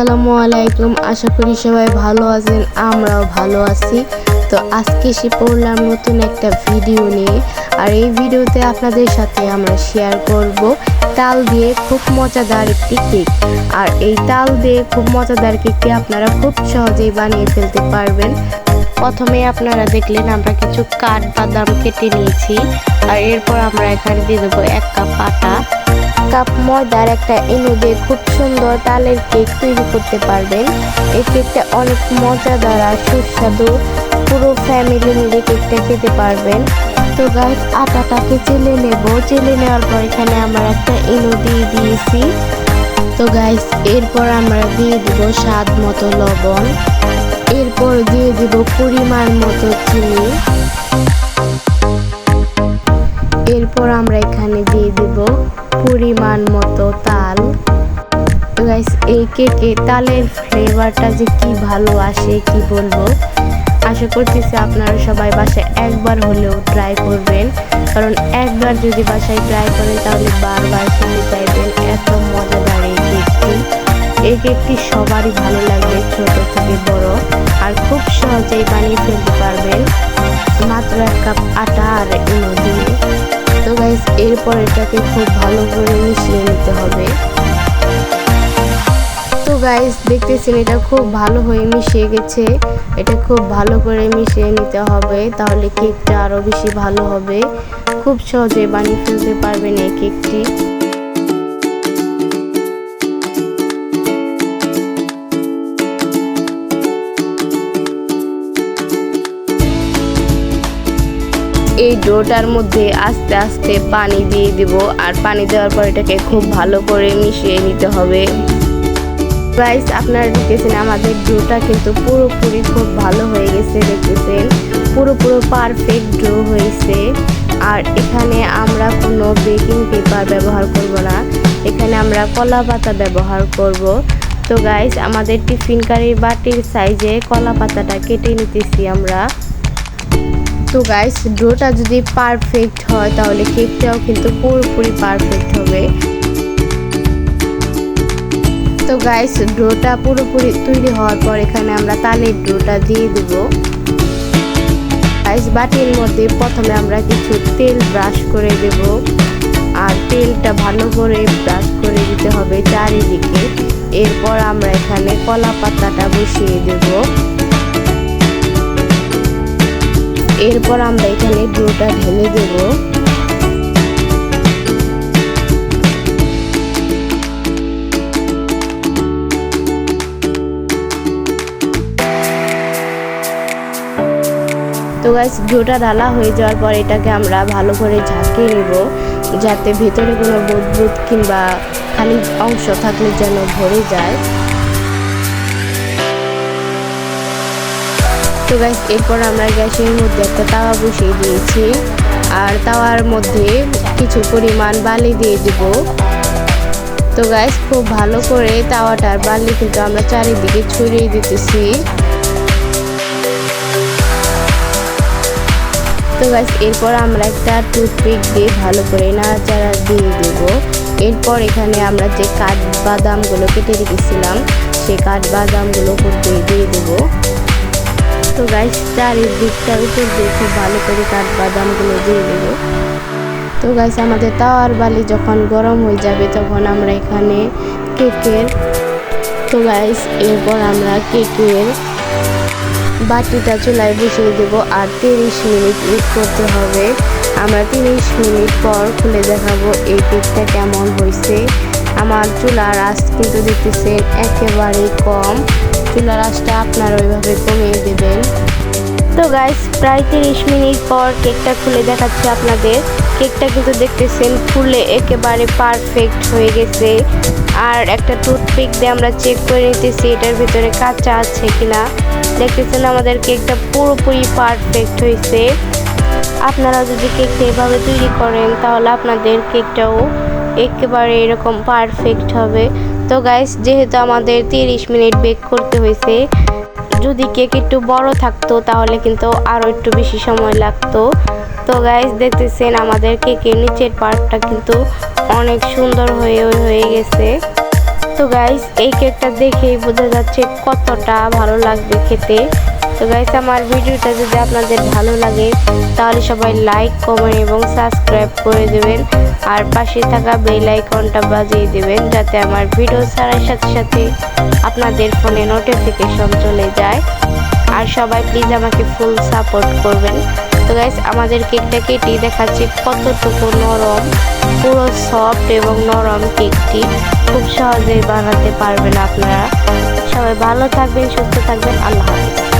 আসসালামু আলাইকুম। আশা করি সবাই ভালো আছেন, আমরাও ভালো আছি। তো আজকে এসে পড়লাম নতুন একটা ভিডিও নিয়ে। আর এই ভিডিওতে আপনাদের সাথে আমরা শেয়ার করব তাল দিয়ে খুব মজাদার একটি কেক আর এই তাল দিয়ে খুব মজাদার কেকটি আপনারা খুব সহজেই বানিয়ে ফেলতে পারবেন। প্রথমে আপনারা দেখলেন আমরা কিছু কাঠ বাদাম কেটে নিয়েছি। আর এরপর আমরা এখানে দিয়ে দেবো এক কাপ আটা। কাপ ময়দার একটা এনু দিয়ে খুব সুন্দর তালের কেক তৈরি করতে পারবেন। এই কেকটা অনেক মজাদার আর সুস্বাদু। পুরো ফ্যামিলি মিলে কেকটা খেতে পারবেন। তো গাইস আটাটাকে চেলে নেব। চেলে নেওয়ার পর এখানে আমরা একটা এনু দিয়ে দিয়েছি। তো গাইস এরপর আমরা দিয়ে দিব স্বাদ মতো লবণ। এরপর দিয়ে দিব পরিমাণ মতো চিনি। এরপর আমরা এখানে দিয়ে দিব পরিমাণ মতো তাল। এই কেকে তালের ফ্লেভারটা যে কি ভালো আসে কি বলব? আশা করতেছি আপনারা সবাই বাসায় একবার হলেও ট্রাই করবেন। কারণ একবার যদি বাসায় ট্রাই করেন, তাহলে বারবার খেতে চাইবেন এত মজাদার এই কেকটি এই কেকটি সবারই ভালো লাগবে ছোট থেকে বড়, আর খুব সহজেই বানিয়ে ফেলতে পারবেন। মাত্র এক কাপ আটা আর ইনো দিয়ে। তো গাইস এরপর এটাকে খুব ভালো করে মিশিয়ে নিতে হবে। তো গাইস দেখতেছেন, এটা খুব ভালো হয়ে মিশিয়ে গেছে। এটা খুব ভালো করে মিশিয়ে নিতে হবে, তাহলে কেকটা আরও বেশি ভালো হবে। খুব সহজে বানিয়ে তুলতে পারবেন এই কেকটি। এই ডোটার মধ্যে আস্তে আস্তে পানি দিয়ে দিব আর পানি দেওয়ার পর এটাকে খুব ভালো করে মিশিয়ে নিতে হবে। গাইস আপনারা দেখতেছেন আমাদের ডোটা কিন্তু পুরোপুরি খুব ভালো হয়ে গেছে, দেখতেছেন? পুরো পুরো পারফেক্ট ডো হয়েছে। আর এখানে আমরা কোনো বেকিং পেপার ব্যবহার করব না। এখানে আমরা কলা পাতা ব্যবহার করব। তো গাইস আমাদের টিফিন কারির বাটির সাইজে কলা পাতাটা কেটে নিতেছি আমরা। তো গাইস ডোটা যদি পারফেক্ট হয়, তাহলে কেকটাও কিন্তু পুরোপুরি পারফেক্ট হবে। তো গাইস ডোটা পুরোপুরি তৈরি হওয়ার পর এখানে আমরা তালের ডোটা দিয়ে দেব। গাইস বাটির মধ্যে প্রথমে আমরা কিছু তেল ব্রাশ করে দেব। আর তেলটা ভালো করে ব্রাশ করে দিতে হবে চারিদিকে। এরপর আমরা এখানে কলা পাতাটা বসিয়ে দেবো। এরপর আমরা এখানে ডোটা ঢেলে দেব। তো গাইস ডোটা ঢালা হয়ে যাওয়ার পর এটাকে আমরা ভালো করে ঝাঁকিয়ে নেব, যাতে ভেতরে কোনো বুদবুদ কিংবা খালি অংশ থাকলে যেন ভরে যায়। তো গ্যাস এরপর আমরা গ্যাসের মধ্যে একটা তাওয়া বসিয়ে দিয়েছি। আর তাওয়ার মধ্যে কিছু পরিমাণ বালি দিয়ে দিব। তো গ্যাস খুব ভালো করে তাওয়াটার বালি কিন্তু আমরা চারিদিকে ছড়িয়ে দিতেছি। তো গাইস এরপর আমরা একটা টুথপিক দিয়ে ভালো করে নাড়াচাড়া দিয়ে দেব। এরপর এখানে আমরা যে কাঠ বাদামগুলো কেটে রেখেছিলাম সেই কাঠ বাদামগুলো দিয়ে দিয়ে দেবো। তো গাইস চারিদিকটার উপর দিয়ে ভালো করে কাঠ বাদামগুলো দিয়ে দেব তো গাইস আমাদের তাওয়ার বালি যখন গরম হয়ে যাবে তখন আমরা এখানে কেকের, তো গাইস এরপর আমরা কেকের বাটিটা চুলায় বসিয়ে দেবো আর তিরিশ মিনিট উইট করতে হবে। আমরা তিরিশ মিনিট পর খুলে দেখাবো এই কেকটা কেমন হয়েছে। আমার চুলার আজ কিন্তু দেখতেছেন একেবারেই কম। চুলার আঁচটা আপনারা ওইভাবে কমিয়ে দেবেন। তো গাইস প্রায় তিরিশ মিনিট পর কেকটা খুলে দেখাচ্ছি আপনাদের। কেকটা কিন্তু দেখতেছেন খুলে একেবারে পারফেক্ট হয়ে গেছে। আর একটা টুথপিক দিয়ে আমরা চেক করে নিতেছি এটার ভিতরে কাঁচা আছে কিনা। দেখতেছেন আমাদের কেকটা পুরোপুরি পারফেক্ট হয়েছে। আপনারা যদি কেকটা এভাবে তৈরি করেন, তাহলে আপনাদের কেকটাও একেবারে এরকম পারফেক্ট হবে। তো গাইস যেহেতু আমাদের তিরিশ মিনিট বেক করতে হয়েছে, যদি কেক একটু বড় থাকতো, তাহলে কিন্তু আরও একটু বেশি সময় লাগতো। তো গাইস দেখতেছেন আমাদের কেকের নিচের পার্টটা কিন্তু অনেক সুন্দর হয়ে হয়ে গেছে। তো গাইস এই কেকটা দেখেই বোঝা যাচ্ছে কতটা ভালো লাগবে খেতে। তো গাইস আমার ভিডিওটা যদি আপনাদের ভালো লাগে, তাহলে সবাই লাইক কমেন্ট এবং সাবস্ক্রাইব করে দেবেন। আর পাশে থাকা বেল আইকনটা বাজিয়ে দেবেন, যাতে আমার ভিডিও ছাড়ার সাথে সাথে আপনাদের ফোনে নোটিফিকেশন চলে যায়। আর সবাই প্লিজ আমাকে ফুল সাপোর্ট করবেন। তো গাইস আমাদের কেকটা কেটেই দেখাচ্ছি, কতটুকু নরম, পুরো সফট এবং নরম কেকটি খুব সহজেই বানাতে পারবেন আপনারা। সবাই ভালো থাকবেন, সুস্থ থাকবেন, আল্লাহ হাফিজ।